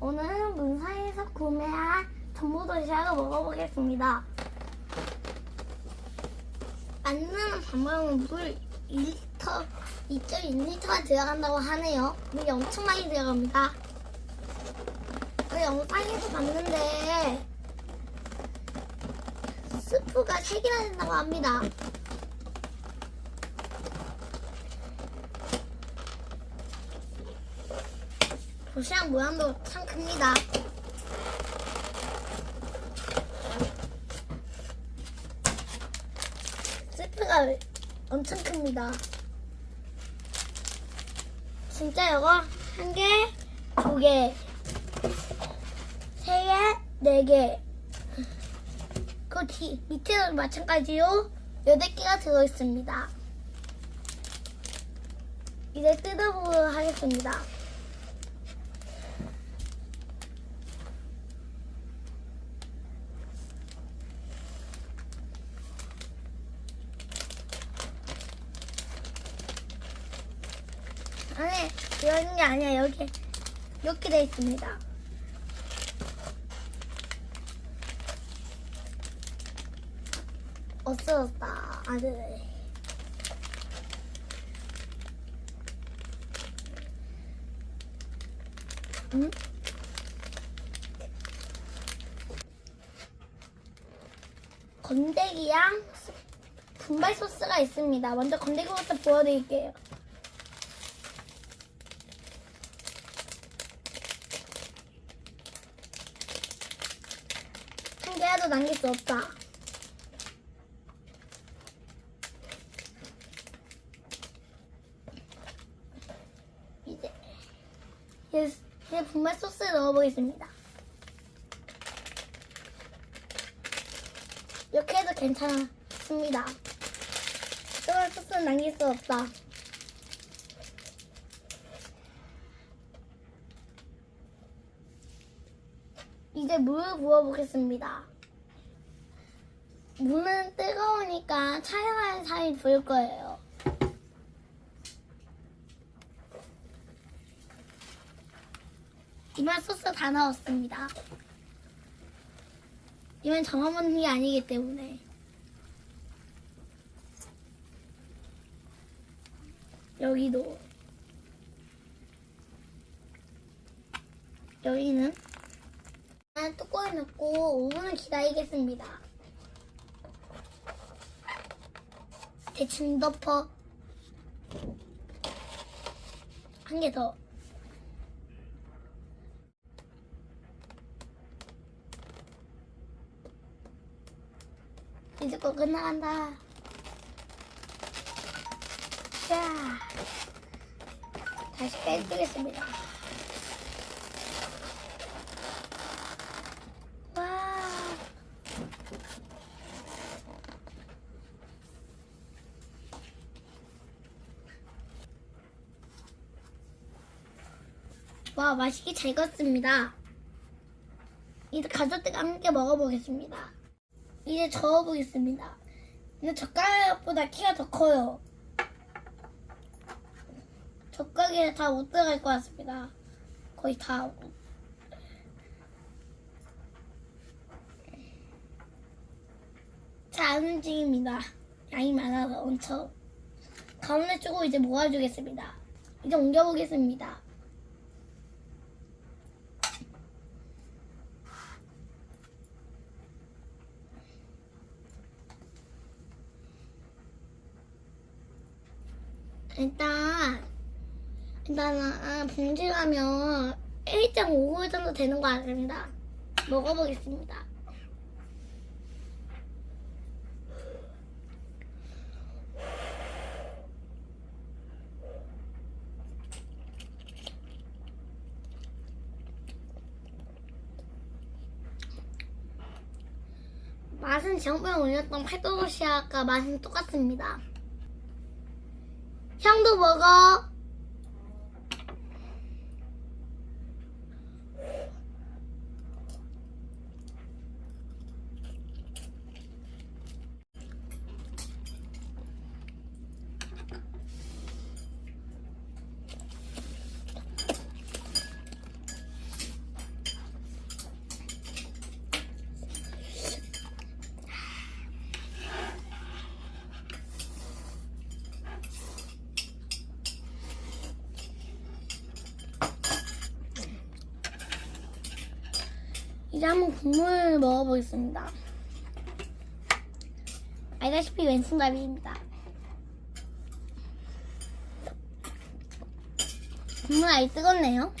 오늘은 문사에서 구매한 전부도시락을 먹어보겠습니다. 만드는 방법은 물 1리터, 2.1리터가 들어간다고 하네요. 물이 엄청 많이 들어갑니다. 그 영상에서 봤는데 스프가 3개나 된다고 합니다. 도시락 모양도 참 큽니다. 스프가 엄청 큽니다. 진짜 이거 한 개, 두 개, 세 개, 네 개. 그 뒤, 밑에도 마찬가지로 여덟 개가 들어있습니다. 이제 뜯어보도록 하겠습니다. 안에 이런 게 아니야 여기 이렇게 돼 있습니다. 없어졌다 아들. 응? 건더기랑 스- 분발 소스가 있습니다. 먼저 건더기부터 보여드릴게요. 한 개라도 남길 수 없다. 이제 이제, 분말 소스 넣어보겠습니다. 이렇게 해도 괜찮습니다. 분말 소스는 남길 수 없다. 이제 물을 부어보겠습니다. 물은 뜨거우니까 촬영하는 사람이 부을 거예요. 이만 소스 다 넣었습니다. 이만 저만 먹는 게 아니기 때문에. 여기도. 여기는 난 뚜껑에 넣고 5분을 기다리겠습니다. 대충 덮어. 한 개 더. 이제 거 끝나간다. 자, 다시 빼주겠습니다. 와. 와, 맛있게 잘 익었습니다. 이제 가족들과 함께 먹어보겠습니다. 이제 저어보겠습니다. 근데 젓가락보다 키가 더 커요. 젓가락에 다 못 들어갈 것 같습니다. 거의 다. 잘 안 움직입니다. 양이 많아서 엄청. 가운데 쪽으로 이제 모아주겠습니다. 이제 옮겨보겠습니다. 일단 일단은 봉지 가면 1.5글 정도 되는 거 아닙니다. 먹어보겠습니다. 맛은 지난번에 올렸던 팔도시아과 맛은 똑같습니다. 형도 먹어. 한번 국물 먹어보겠습니다. 알다시피 왼손잡이입니다. 국물 아예 뜨겁네요.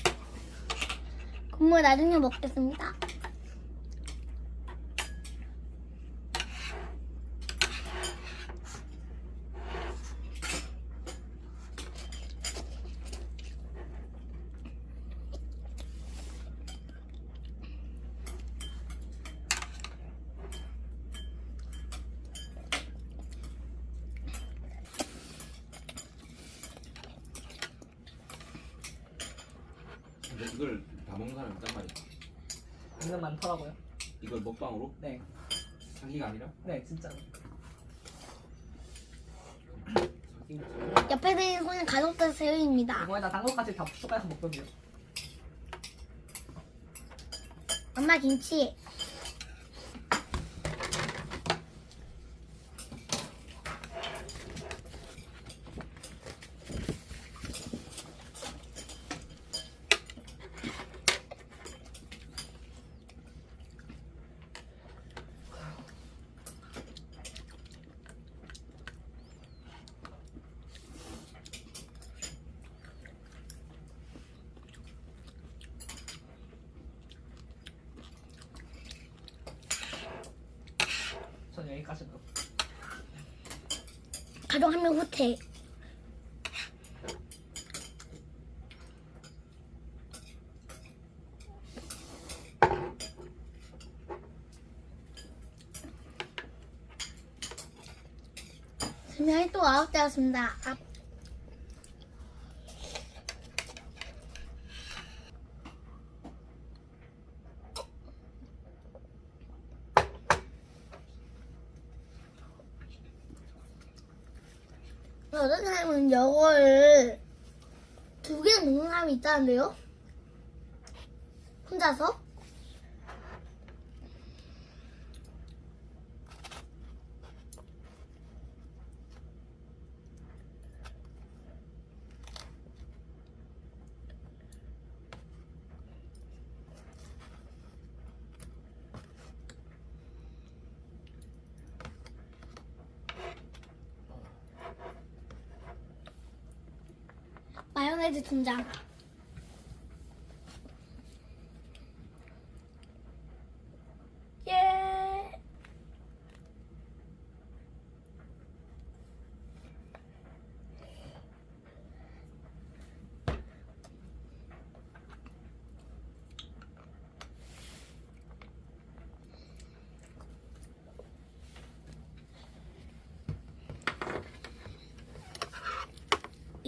국물 나중에 먹겠습니다. 근데 이걸 다 먹는 사람이 있단 말이야. 은근 많더라고요. 이걸 먹방으로 네, 사기가 아니라 네 진짜로. 사기가 옆에 있는 손은 가족들 새우입니다. 이거에다 당근까지 다 추가해서 먹거든요. 엄마 김치. 전 여기까지만. 가족 한 명 후퇴. 분명히 또 아홉 대였습니다. 어떤 사람은 이거를 두 개 먹는 사람이 있다는데요? 혼자서? 마요네즈 등장. 예.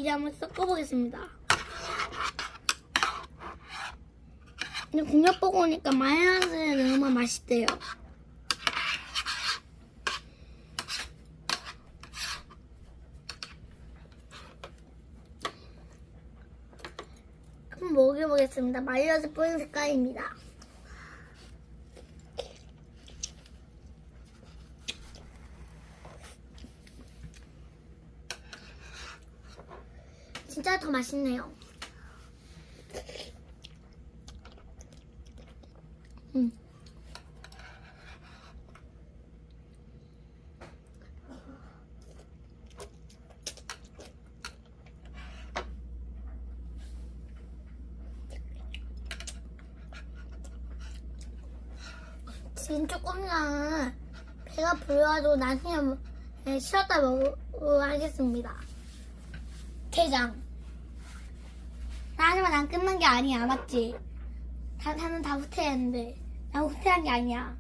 이제 한번 섞어보겠습니다. 근데 공략 보고 오니까 마요네즈에 넣으면 맛있대요. 한번 먹여보겠습니다. 마요네즈 뿌린 색깔입니다. 진짜 더 맛있네요. 음. 지금 조금만 배가 불러가지고 나중에 쉬었다 먹으러 하겠습니다. 대장. 나 하지만 난 끝난 게 아니야, 맞지? 다, 나는 다 후퇴했는데. 난 후퇴한 게 아니야.